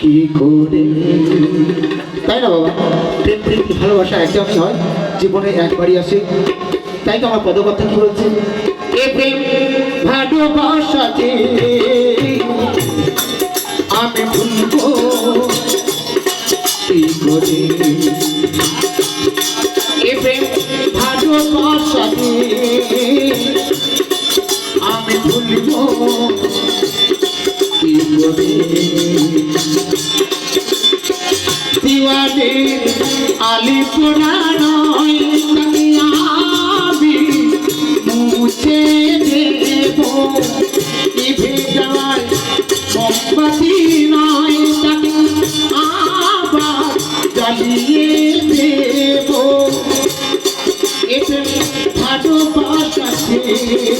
কি করে? তাই না বাবা? প্রেম প্রীতি ভালোবাসা? একদমই হয় জীবনে একবারই আসে। তাই তো আমার পদকথা কি বলছে? এ প্রেম ভালোবাসাতে আমি ভুলবো কি করে। এ প্রেম ভালোবাসাতে আমি ভুলবো কি করে। দিওয়ানে আলিপুরা নয় তাকে আমি মুছে দেব। নিভে যাওয়ার মোমবাতি নয় আবার জ্বালিয়ে দেব। এতে ভালোবাসাতে আমি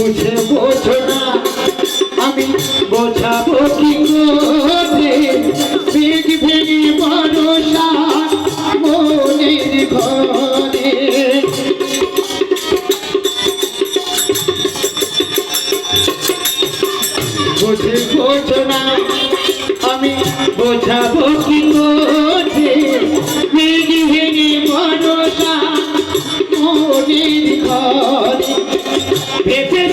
বুঝে বোঝো না। আমি বোঝাবো কি করে? বেগ ভেঙে ভরসা মনের ঘরে। বুঝে বোঝো না। আমি বোঝাবো কি করে? বেগ ভেঙে ভরসা মনের ঘরে। ভেবেছ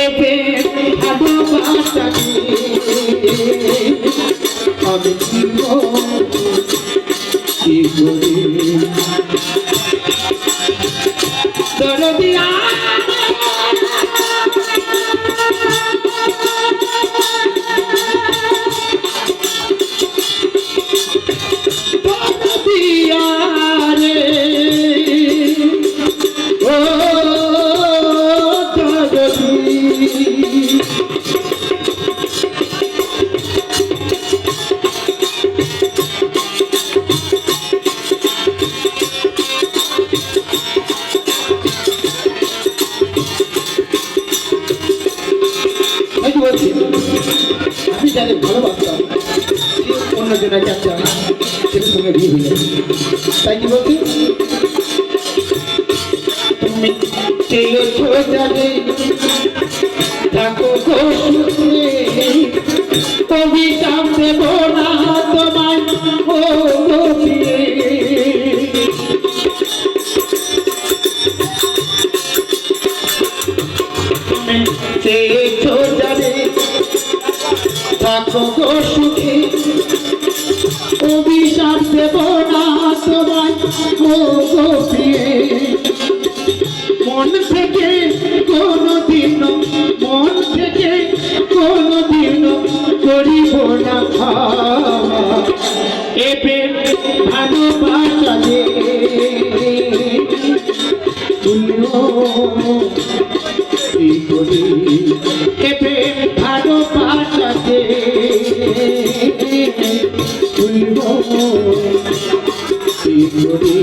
এবে ভালোবাসাকে আমি কি করি? দরদিয়া বলছি, আমি যাদের ভালোবাসতাম সে অন্য জনের কাছে আমার ছেলের সঙ্গে বিয়ে হয়ে তাই কি বলছি? তুমি চেয়েছো জানে থাকো গো দেব না তোমায় ও গো সুখে। মন থেকে কোনদিন মন থেকে কোনদিন করিব না খাওয়া এবে ভালোবাসা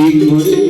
ignorant.